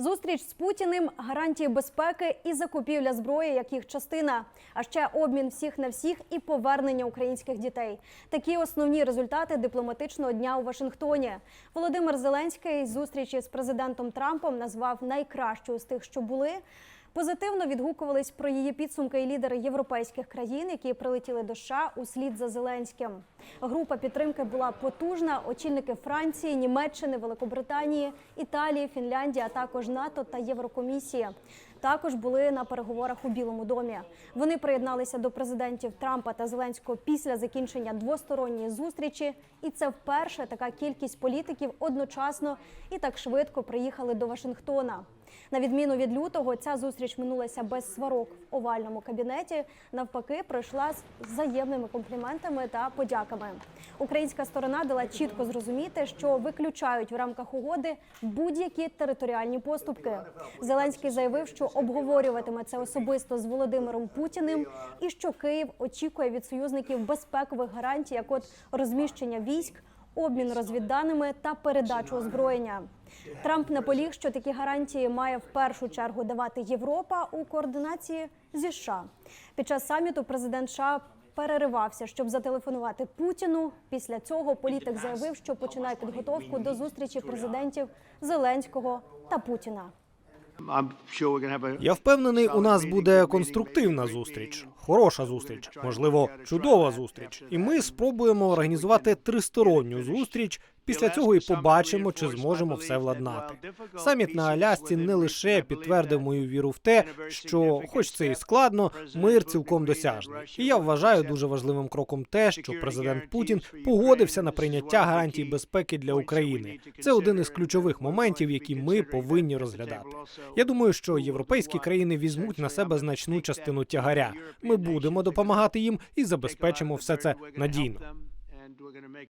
Зустріч з Путіним, гарантії безпеки і закупівля зброї, як їх частина, а ще обмін всіх на всіх і повернення українських дітей. Такі основні результати дипломатичного дня у Вашингтоні. Володимир Зеленський зустрічі з президентом Трампом назвав найкращою з тих, що були. Позитивно відгукувались про її підсумки і лідери європейських країн, які прилетіли до США слід за Зеленським. Група підтримки була потужна. Очільники Франції, Німеччини, Великобританії, Італії, Фінляндії, а також НАТО та Єврокомісії. Також були на переговорах у Білому домі. Вони приєдналися до президентів Трампа та Зеленського після закінчення двосторонньої зустрічі, і це вперше така кількість політиків одночасно і так швидко приїхали до Вашингтона. На відміну від лютого, ця зустріч минулася без сварок в овальному кабінеті. Навпаки, пройшла з взаємними компліментами та подяками. Українська сторона дала чітко зрозуміти, що виключають в рамках угоди будь-які територіальні поступки. Зеленський заявив, що обговорюватиме це особисто з Володимиром Путіним, і що Київ очікує від союзників безпекових гарантій, як от розміщення військ обмін розвідданими та передачу озброєння. Трамп наполіг, що такі гарантії має в першу чергу давати Європа у координації зі США. Під час саміту президент США переривався, щоб зателефонувати Путіну. Після цього політик заявив, що починає підготовку до зустрічі президентів Зеленського та Путіна. Я впевнений, у нас буде конструктивна зустріч, хороша зустріч, можливо, чудова зустріч. І ми спробуємо організувати тристоронню зустріч. Після цього і побачимо, чи зможемо все владнати. Саміт на Алясці не лише підтвердив мою віру в те, що, хоч це і складно, мир цілком досяжний. І я вважаю дуже важливим кроком те, що президент Путін погодився на прийняття гарантій безпеки для України. Це один із ключових моментів, які ми повинні розглядати. Я думаю, що європейські країни візьмуть на себе значну частину тягаря. Ми будемо допомагати їм і забезпечимо все це надійно.